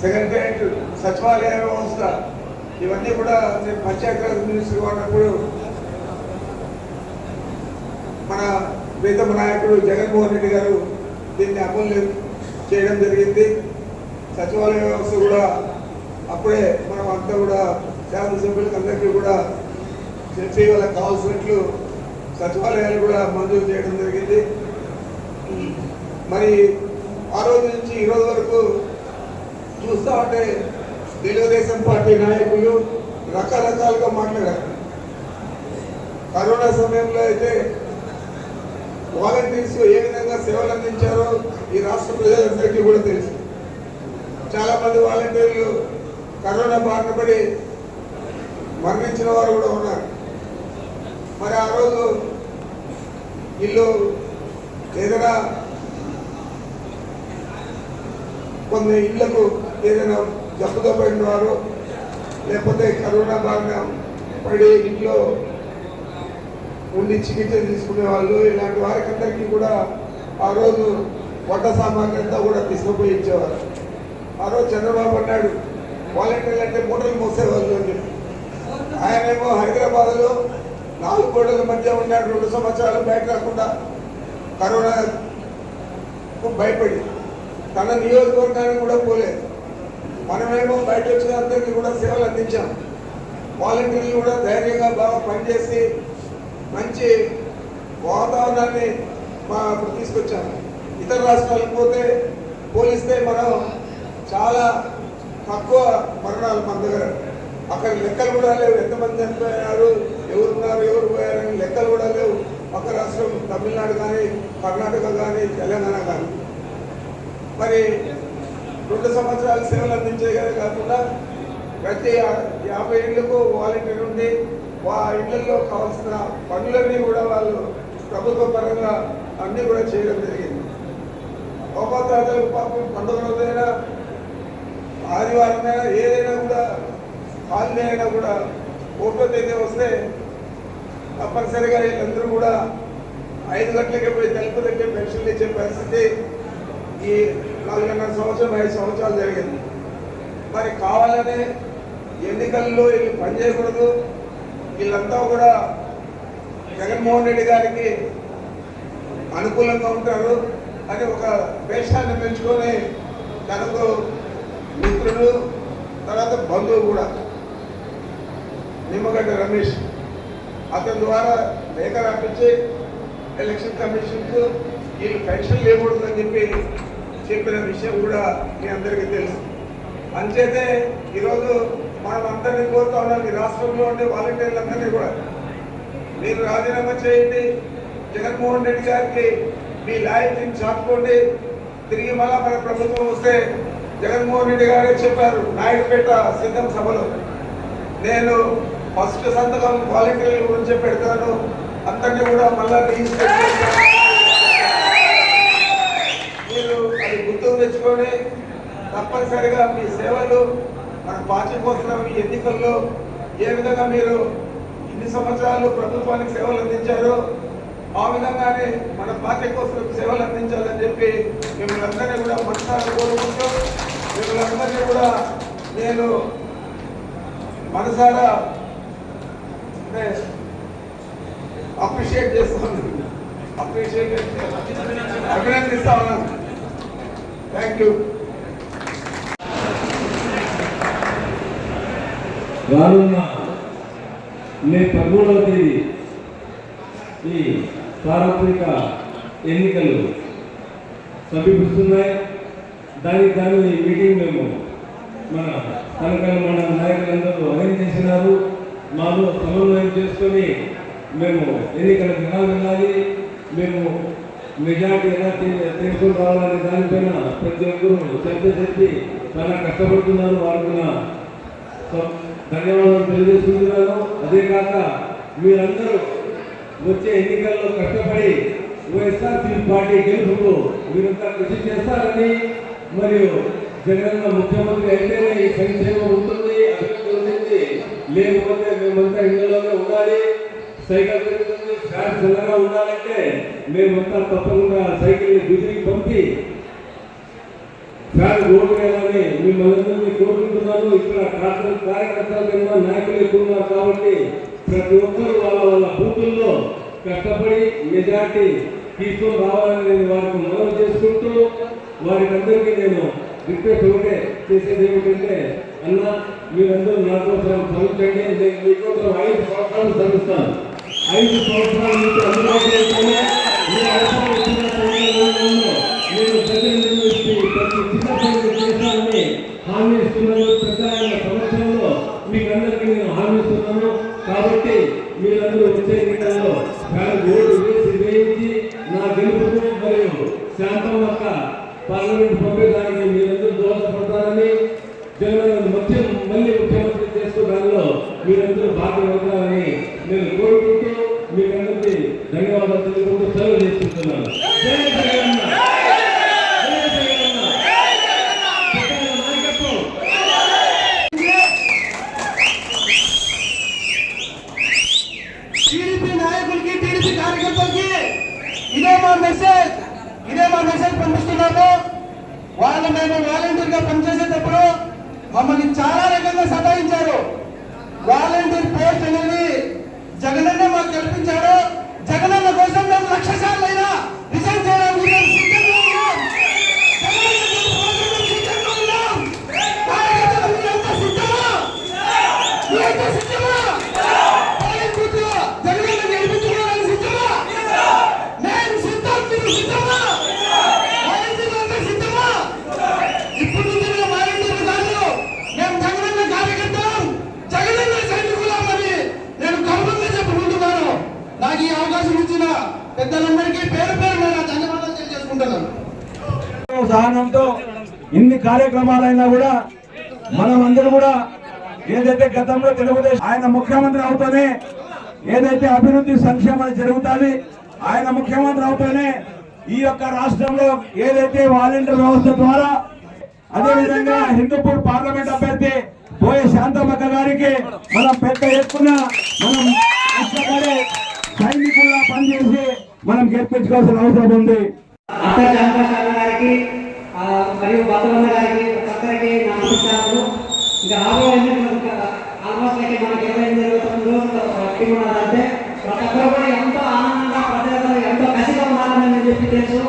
Secretariat సచివాలయ వ్యవస్థ ఇవన్నీ కూడా నేను పంచాయతీరాజ్ మినిస్టర్ ఉన్నప్పుడు మన ప్రీతమ నాయకుడు జగన్మోహన్ రెడ్డి గారు దీన్ని అమలు చేయడం జరిగింది. సచివాలయ వ్యవస్థ కూడా అప్పుడే మనం అంతా కూడా శాసనసభ్యులకు అందరికీ కూడా చెప్పి వాళ్ళకి కావాల్సినట్లు సచివాలయాలు కూడా మంజూరు చేయడం జరిగింది. మరి ఆ రోజు నుంచి ఈ రోజు వరకు చూస్తా ఉంటే తెలుగుదేశం పార్టీ నాయకులు రకరకాలుగా మాట్లాడారు. కరోనా సమయంలో అయితే వాలంటీర్స్ ఏ విధంగా సేవలు అందించారో ఈ రాష్ట్ర ప్రజలందరికీ కూడా తెలుసు. చాలా మంది వాలంటీర్లు కరోనా బారిన పడి మరణించిన వారు కూడా ఉన్నారు. మరి ఆ రోజు ఇల్లు ఎదురా కొన్ని ఇళ్ళకు ఏదైనా జబ్బుతో పడిన వారు లేకపోతే కరోనా బారిన పడి ఇంట్లో ఉండి చికిత్స తీసుకునే వాళ్ళు ఇలాంటి వారికి కూడా ఆ రోజు వంట సామాగ్రి అంతా కూడా తీసుకుపోయి ఇచ్చేవారు. ఆ రోజు చంద్రబాబు అన్నాడు వాలంటీర్లు అంటే మూటలు మోసేవాళ్ళు అని ఆయనేమో హైదరాబాద్లో నాలుగు గోడల మధ్య ఉన్నాడు రెండు సంవత్సరాలు బయట రాకుండా కరోనా భయపడి తన నియోజకవర్గానికి కూడా పోలేదు. మనమేమో బయట వచ్చిన అందరికీ కూడా సేవలు అందించాం. వాలంటీర్లు కూడా ధైర్యంగా బాగా పనిచేసి మంచి వాతావరణాన్ని మా ఇప్పుడు తీసుకొచ్చాము ఇతర రాష్ట్రాలకు పోతే పోలిస్తే మనం చాలా తక్కువ మరణాలు మన దగ్గర. అక్కడ లెక్కలు కూడా లేవు. ఎంతమంది చనిపోయారు ఎవరున్నారు ఎవరు పోయారని లెక్కలు కూడా లేవు. పక్క రాష్ట్రం తమిళనాడు కానీ కర్ణాటక కానీ తెలంగాణ కానీ. మరి రెండు సంవత్సరాలు సేవలు అందించేదే కాకుండా ప్రతి యాభై ఇళ్ళకు వాలంటీర్ ఉండి వా ఇళ్ళలో కావాల్సిన పనులన్నీ కూడా వాళ్ళు ప్రభుత్వ పరంగా అన్నీ కూడా చేయడం జరిగింది. గోపాతాతలకు పాపం పండుగ రోజైనా ఆదివారమైనా ఏదైనా కూడా హాలిడే అయినా కూడా ఒకటో తేదీ వస్తే తప్పనిసరిగా వీళ్ళందరూ కూడా ఐదు గంటలకే పోయి తలుపు దగ్గర పెన్షన్లు ఇచ్చే పరిస్థితి ఈ నాలుగున్నర సంవత్సరం ఐదు సంవత్సరాలు జరిగింది. మరి కావాలనే ఎన్నికల్లో వీళ్ళు పనిచేయకూడదు వీళ్ళంతా కూడా జగన్మోహన్ రెడ్డి గారికి అనుకూలంగా ఉంటారు. అని ఒక వేషాన్ని పెంచుకొని తనకు మిత్రులు తర్వాత బంధువు కూడా నిమ్మగడ్డ రమేష్. అతని ద్వారా లేఖ రాపించి ఎలక్షన్ కమిషన్కు వీళ్ళు పెన్షన్ లేకూడదని చెప్పి చెప్పిన విషయం కూడా మీ అందరికీ తెలుసు. అంచేతే ఈరోజు మనం అందరినీ కోరుతా ఉన్నాం ఈ రాష్ట్రంలో ఉండే వాలంటీర్లందరినీ కూడా. మీరు రాజీనామా చేయండి. జగన్మోహన్ రెడ్డి గారికి మీ లాయల్టీని చాటుకోండి. తిరిగి మళ్ళా మన ప్రభుత్వం వస్తే జగన్మోహన్ రెడ్డి గారే చెప్పారు నాయుడుపేట సిద్ధం సభలో. నేను ఫస్ట్ సంతకం వాలంటీర్ల గురించి పెడతాను. అందరినీ కూడా మళ్ళా రిజిస్టర్ చేస్తాను. మీరు అది గుర్తుకు తెచ్చుకొని తప్పనిసరిగా మీ సేవలు మన పార్టీ కోసం ఈ ఎన్నికల్లో ఏ విధంగా మీరు ఇన్ని సంవత్సరాలు ప్రభుత్వానికి సేవలు అందించారో ఆ విధంగానే మన పార్టీ కోసం సేవలు అందించాలని చెప్పి మిమ్మల్ని అందరినీ కూడా మనసారి కోరుకుంటూ మిమ్మల్ని అందరినీ కూడా నేను మనసారా అంటే అప్రిషియేట్ చేస్తాను. అప్రిషియేట్ అభినందిస్తా ఉన్నాను. థ్యాంక్ యూ రానున్న మే పదమూడవ తేదీ ఈ సార్వత్రిక ఎన్నికలు సమీపిస్తున్నాయి. దానికి దాని మీటింగ్ మేము మన కనకల మన నాయకులందరూ అరేంజ్ చేసినారు. మాలో సమన్వయం చేసుకొని మేము ఎన్నికల దినాలు వెళ్ళాలి మేము మెజార్టీ ఎలా తీసుకుని రావాలనే దానిపైన ప్రతి ఒక్కరూ చర్చ చేసి చాలా కష్టపడుతున్నారు. వారికి ధన్యవాదాలు తెలియజేస్తున్నాను అదే కాక మీరందరూ వచ్చే ఎన్నికల్లో కష్టపడి వైఎస్ఆర్సీ పార్టీ గెలుపుకు మీరంతా కృషి చేస్తారని మరియు జగన్ ముఖ్యమంత్రి అయితేనే ఈ సంక్షేమం ఉంటుంది అభివృద్ధి ఉంటుంది. లేకపోతే మేమంతా ఇళ్ళలోనే ఉండాలి సైకిల్ తిరుగుతుంది ఫ్యాన్ చల్లగా ఉండాలంటే మేమంతా తప్పకుండా సైకిల్ని బిజీకి పంపి కానీ రోడ్డు వేయాలని మిమ్మల్ని కోరుకుంటున్నాను ఇక్కడ కార్య కార్యకర్తల కింద నాయకులు ఎక్కువ ఉన్నారు కాబట్టి ప్రతి ఒక్కరు వాళ్ళ వాళ్ళ బూతుల్లో కష్టపడి మెజార్టీ తీసుకొని రావాలని నేను వారికి మనవి చేసుకుంటూ వారికి అందరికీ నేను రిక్వెస్ట్ ఒకటే చేసేది ఏమిటంటే అన్న మీరందరూ నాకోసం చదువుతండి నేను మీకోసం ఐదు సంవత్సరాలు చదువుతాను ఐదు సంవత్సరాలు మీకు అందుబాటులో ఉంటేనే మీ నేను ప్రజలను వచ్చి ప్రతి చిన్న పని చేస్తానని హామీ ఇస్తున్నాను పెద్ద సంవత్సరంలో మీకు అందరికీ నేను హామీ ఇస్తున్నాను కాబట్టి మీరందరూ వచ్చే ఎన్నికల్లో ఫ్యాన్ ఓటు వేసి వేయించి నా గెలుపుకు మరియు శాంతం యొక్క పార్లమెంట్ పంపేదానికి మీరందరూ దోహదపడతారని జగన్ మధ్య మళ్ళీ ముఖ్యమంత్రి చేస్తూ దానిలో మీరందరూ భాగమవుతారని మమ్మల్ని చాలా రకంగా సతాయించారు. వాలంటీర్ పోస్ట్ అనేది జగనన్న మాకు కల్పించాడు జగనన్న కోసం మేము లక్ష సార్లు అయినా రిజైన్ చేయడానికి మేము సిద్ధంగా ఉన్నాం జగనన్న కోసం మేము సిద్ధంగా ఉన్నాం కార్యకర్తలు మీరంతా సిద్ధమా మీరంతా సిద్ధమా పాలకులు జగనన్న గెలిపించుకోవడానికి సిద్ధమా నేను సిద్ధం మీరు సిద్ధమా వాలంటీర్లంతా సిద్ధమా ఇప్పుడు నుంచి మేము వాలంటీర్లు కాదు మేము జగనన్న కార్యకర్తలం జగనన్న సైనికులమని నేను గర్వంగా చెప్పుకుంటున్నాను నాకు ఈ అవకాశం ఇచ్చిన పెద్దలందరికీ పేరు పేరు నేను ధన్యవాదాలు తెలియజేసుకుంటున్నాను సహనంతో ఇన్ని కార్యక్రమాలైనా కూడా మనం అందరూ కూడా ఏదైతే గతంలో తెలుగుదేశం ఆయన ముఖ్యమంత్రి అవుతూనే ఏదైతే అభివృద్ధి సంక్షేమం జరుగుతుంది ఆయన ముఖ్యమంత్రి అవుతూనే ఈ యొక్క రాష్ట్రంలో ఏదైతే వాలంటీర్ వ్యవస్థ ద్వారా అదేవిధంగా హిందూపూర్ పార్లమెంట్ అభ్యర్థి పోయే శాంతమ్మక్క గారికి మనం పెద్ద ఎత్తున మనం ఇష్టపడే సైనికుల్లా పనిచేసి మనం గెలిపించుకోవాల్సిన అవసరం ఉంది. గారికి మరియు బతుకమ్మ గారికి పక్కనకి నా ఇంకా రాబోయే ఆల్మోస్ట్ మనకి ఇరవై ఎనిమిది ఇరవై తొమ్మిది రోజులు టీం ప్రతి ఒక్కరు కూడా ఎంతో ఆనందంగా ప్రతి ఒక్కరు ఎంతో కసిగా మారాలని చెప్పి తెలుసు.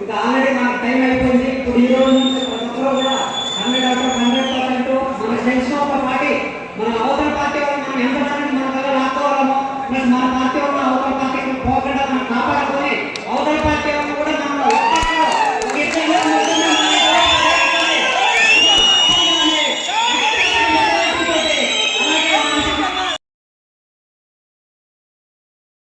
ఇంకా ఆల్రెడీ మాకు టైం అయిపోయింది. ఇప్పుడు ఈ రోజు నుంచి ప్రతి ఒక్కరు కూడా హండ్రెడ్ అవుట్ హండ్రెడ్ పర్సెంట్. మనకు తెలిసిన ఒక పార్టీ మన అవతల పార్టీ వాళ్ళు మనం ఎంతమంది మన దగ్గర రాకపోవడము ప్లస్ మన పార్టీ వాళ్ళు అవతల పార్టీ పోకడం